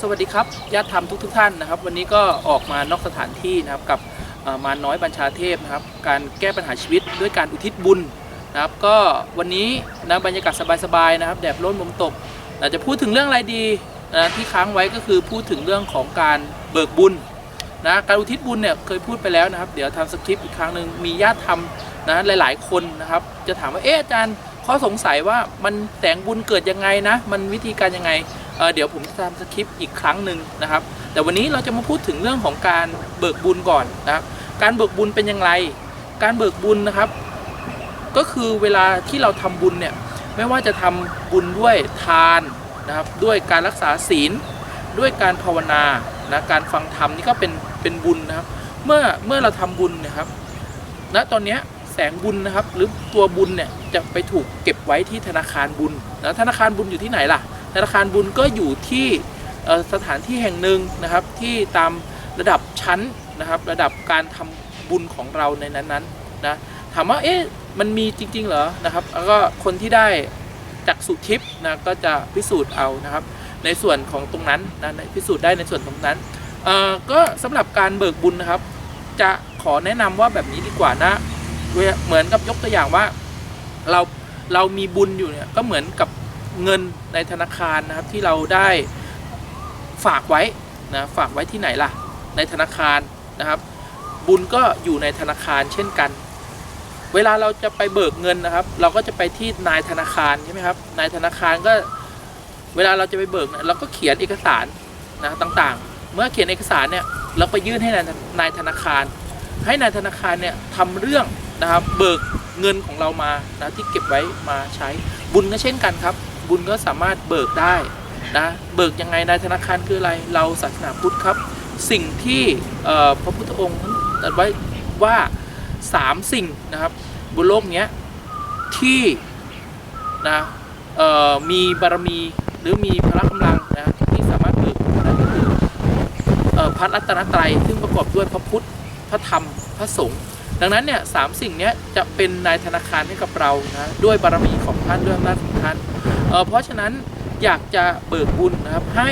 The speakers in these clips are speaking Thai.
สวัสดีครับญาติธรรมทุกทุกๆท่านนะครับ วันนี้ก็ออกมานอกสถานที่นะครับกับมาน้อยบัญชาเทพนะครับ การแก้ปัญหาชีวิตด้วยการอุทิศบุญนะครับ ก็วันนี้นะบรรยากาศสบายๆนะครับแดดร่มลมตกเราจะพูดถึงเรื่องอะไรดีนะที่ค้างไว้ก็คือพูดถึงเรื่องของการเบิกบุญนะการอุทิศบุญเนี่ยเคยพูดไปแล้วนะครับ เดี๋ยวทำสคริปต์อีกครั้งหนึ่งมีญาติธรรมนะหลาย ๆ คนนะครับ จะถามว่าเอ๊ะอาจารย์ ข้อสงสัยว่ามันแสงบุญเกิดยังไงนะ มันวิธีการยังไงเเดี๋ยวผมจะทำสคริปต์อีกครั้งหนึ่งนะครับ แต่วันนี้เราจะมาพูดถึงเรื่องของการเบิกบุญก่อนนะครับ การเบิกบุญเป็นอย่างไร การเบิกบุญนะครับ ก็คือเวลาที่เราทำบุญเนี่ย ไม่ว่าจะทำบุญด้วยทานนะครับ ด้วยการรักษาศีล ด้วยการภาวนานะการฟังธรรมนี่ก็เป็นเป็นบุญนะครับ เมื่อเมื่อเราทำบุญนะครับณตอนเนี้ย แสงบุญนะครับ หรือตัวบุญเนี่ยจะไปถูกเก็บไว้ที่ธนาคารบุญนะธนาคารบุญอยู่ที่ไหนล่ะ ธนาคารบุญก็อยู่ที่สถานที่แห่งหนึ่งนะครับที่ตามระดับชั้นนะครับ ระดับการทำบุญของเราในนั้นๆนะถามว่าเอ๊ะมันมีจริง ๆ เหรอนะครับ แล้วก็คนที่ได้จากสุทิพนะก็จะพิสูจน์เอานะครับ ในส่วนของตรงนั้นนะพิสูจน์ได้ในส่วนตรงนั้นเอ่อก็สำหรับการเบิกบุญนะครับ จะขอแนะนำว่าแบบนี้ดีกว่านะ เหมือนกับยกตัวอย่างว่าเราเรามีบุญอยู่เนี่ยก็เหมือนกับเงินในธนาคารนะครับที่เราได้ฝากไว้นะฝากไว้ที่ไหนล่ะ ในธนาคารนะครับ บุญก็อยู่ในธนาคารเช่นกัน เวลาเราจะไปเบิกเงินนะครับ เราก็จะไปที่นายธนาคารใช่ไหมครับนายธนาคารก็เวลาเราจะไปเบิกเนี่ยเราก็เขียนเอกสารนะต่างๆ เมื่อเขียนเอกสารเนี่ยเราไปยื่นให้นายนายธนาคาร ให้นายธนาคารเนี่ยทำเรื่อง นะครับเบิกเงินของเรามานะที่เก็บไว้มาใช้ บุญก็เช่นกันครับ บุญก็สามารถเบิกได้นะเบิกยังไงในธนาคารคืออะไรเราศาสนาพุทธครับ สิ่งที่พระพุทธองค์ตรัสไว้ว่าสามสิ่งนะครับบนโลกนี้ที่นะมีบารมีหรือมีพละกำลังนะที่สามารถเบิกได้ก็คือเอ่อพระรัตนตรัยซึ่งประกอบด้วยพระพุทธพระธรรมพระสงฆ์ ดังนั้นเนี่ยสามสิ่งนี้จะเป็นนายธนาคารให้กับเรานะด้วยบารมีของท่านด้วยอำนาจของท่านเเพราะฉะนั้นอยากจะเบิกบุญนะครับให้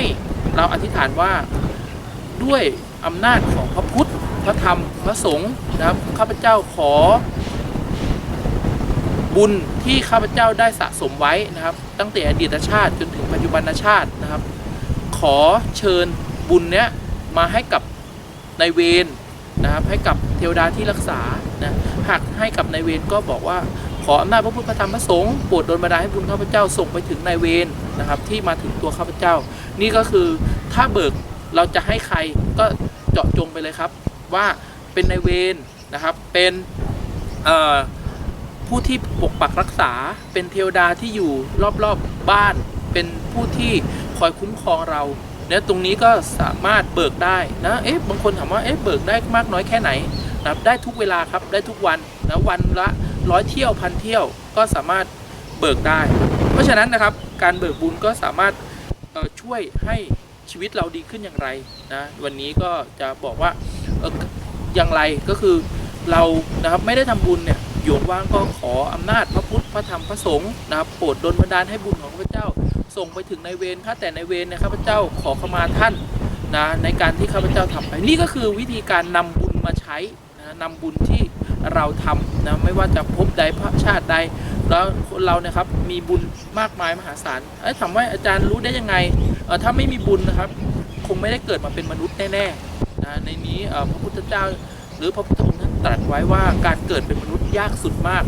เราอธิษฐานว่าด้วยอำนาจของพระพุทธพระธรรมพระสงฆ์นะครับข้าพเจ้าขอ บุญที่ข้าพเจ้าได้สะสมไว้นะครับ ตั้งแต่อดีตชาติจนถึงปัจจุบันชาตินะครับ ขอเชิญบุญเนี้ยมาให้กับนายเวร นะครับให้กับเทวดาที่รักษานะหากให้กับนายเวรก็บอกว่าขออำนาจพระพุทธพระธรรมพระสงฆ์โปรดดนบันดาลให้บุญข้าพเจ้าส่งไปถึงนายเวรนะครับ ที่มาถึงตัวข้าพเจ้า นี่ก็คือถ้าเบิกเราจะให้ใครก็เจาะจงไปเลยครับ ว่าเป็นนายเวรนะครับ เป็นผู้ที่ปกปักรักษา เป็นเทวดาที่อยู่รอบๆบบ้าน เป็นผู้ที่คอยคุ้มครองเรา เนี่ยตรงนี้ก็สามารถเบิกได้นะเอ๊ะบางคนถามว่าเอ๊ะเบิกได้มากน้อยแค่ไหนนะครับได้ทุกเวลาครับได้ทุกวันนะวันละร้อยเที่ยวพันเที่ยวก็สามารถเบิกได้ เพราะฉะนั้นนะครับการเบิกบุญก็สามารถช่วยให้ชีวิตเราดีขึ้นอย่างไรนะวันนี้ก็จะบอกว่าอย่างไรก็คือเรานะครับไม่ได้ทำบุญเนี่ย โยมว่างก็ขออำนาจพระพุทธพระธรรมพระสงฆ์นะครับโปรดดลบันดาลให้บุญของข้าพเจ้า ส่งไปถึงในายเวรข้าแต่ในายเวรเนี่ยข้าพเจ้าขอขมาท่านนะในการที่ข้าพเจ้าทำไปนี่ก็คือวิธีการนำบุญมาใช้นะนำบุญที่เราทำนะไม่ว่าจะพบใดพระชาติใด แล้วคนเราเนี่ยครับมีบุญมากมายมหาศาลเอ้ยถามว่าอาจารย์รู้ได้ยังไงเออถ้าไม่มีบุญนะครับ คงไม่ได้เกิดมาเป็นมนุษย์แน่ๆนะในนี้พระพุทธเจ้า หรือพระพุทธองค์ท่านตรัสไว้ว่าการเกิดเป็นมนุษย์ยากสุดมาก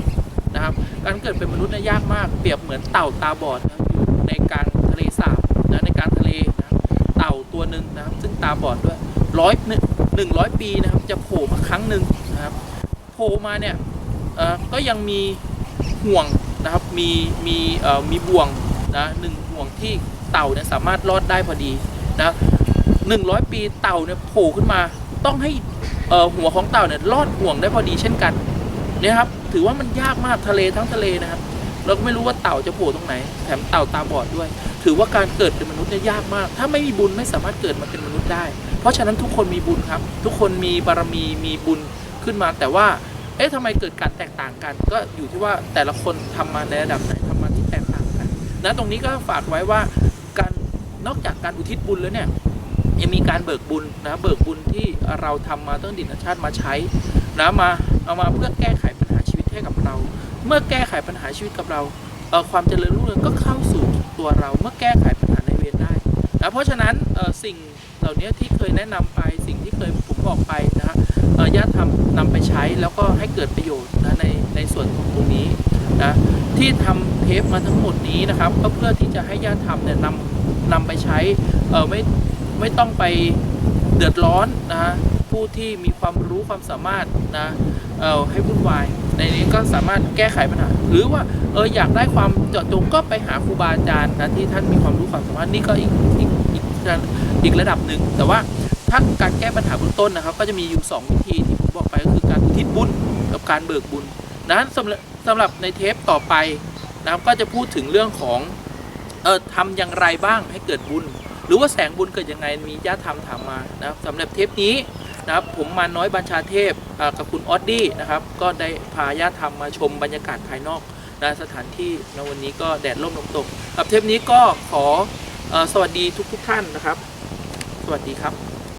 นะครับ การเกิดเป็นมนุษย์เนี่ยยากมาก เปรียบเหมือนเต่าตาบอดนะครับอยู่ในกลางทะเลสาบนะในกลางทะเลนะเต่าตัวหนึ่งนะครับ ซึ่งตาบอดด้วยร้อยหนึ่งร้อยปีนะครับ จะโผล่มาครั้งหนึ่งนะครับโผล่มาเนี่ยก็ยังมีห่วงนะครับมีมีมีบ่วงนะหนึ่งห่วงที่เต่าเนี่ยสามารถรอดได้พอดีนะหนึ่งร้อยปีเต่าเนี่ยโผล่ขึ้นมา ต้องให้หัวของเต่าเนี่ยลอดห่วงได้พอดีเช่นกันเนี่ยครับถือว่ามันยากมากทะเลทั้งทะเลนะครับ เราก็ไม่รู้ว่าเต่าจะโผล่ตรงไหน แถมเต่าตาบอดด้วย ถือว่าการเกิดเป็นมนุษย์เนี่ยยากมาก ถ้าไม่มีบุญไม่สามารถเกิดมาเป็นมนุษย์ได้ เพราะฉะนั้นทุกคนมีบุญครับ ทุกคนมีบารมีมีบุญขึ้นมา แต่ว่าเอ๊ะทำไมเกิดการแตกต่างกัน ก็อยู่ที่ว่าแต่ละคนทำมาในระดับไหนทำมาที่แตกต่างกันนะตรงนี้ก็ฝากไว้ว่าการนอกจากการอุทิศบุญแล้วเนี่ย ยังมีการเบิกบุญนะเบิกบุญที่เราทำมาตั้งดินชาติมาใช้นะมาเอามาเพื่อแก้ไขปัญหาชีวิตให้กับเรา เมื่อแก้ไขปัญหาชีวิตกับเราเความเจริญรุ่งเรืองก็เข้าสู่ตัวเราเมื่อแก้ไขปัญหาในเวรได้นะเพราะฉะนั้นสิ่งเหล่านี้ที่เคยแนะนำไปสิ่งที่เคยผมบอกไปนะฮะญาติทำนำไปใช้แล้วก็ให้เกิดประโยชน์นะในในส่วนของตรงนี้นะที่ทำเทปมาทั้งหมดนี้นะครับ ก็เพื่อที่จะให้ญาติทำเนี่ยนำนำไปใช้เออไม่ ไม่ต้องไปเดือดร้อนนะฮะผู้ที่มีความรู้ความสามารถนะเออให้วุ่นวาย ในนี้ก็สามารถแก้ไขปัญหา หรือว่าเอออยากได้ความเจาะจงก็ไปหาครูบาอาจารย์นะที่ท่านมีความรู้ความสามารถนี่ก็อีกอีกอีกอีกระดับหนึ่งแต่ว่าถ้าการแก้ปัญหาเบื้องต้นนะครับ ก็จะมีอยู่ 2 วิธีที่ผมบอกไปก็คือการทิศบุญกับการเบิกบุญนั้นสำหรับสำหรับในเทปต่อไปนะครับก็จะพูดถึงเรื่องของเออทำอย่างไรบ้างให้เกิดบุญ หรือว่าแสงบุญเกิดยังไงมีญาติธรรมถามมานะครับสำหรับเทปนี้นะครับผมมาน้อยบัญชาเทพกับคุณออดดี้นะครับก็ได้พาญาติธรรมมาชมบรรยากาศภายนอกนะสถานที่ในวันนี้ก็แดดร่มลมตกกับเทปนี้ก็ขออสวัสดีทุกทุกท่านนะครับ สวัสดีครับ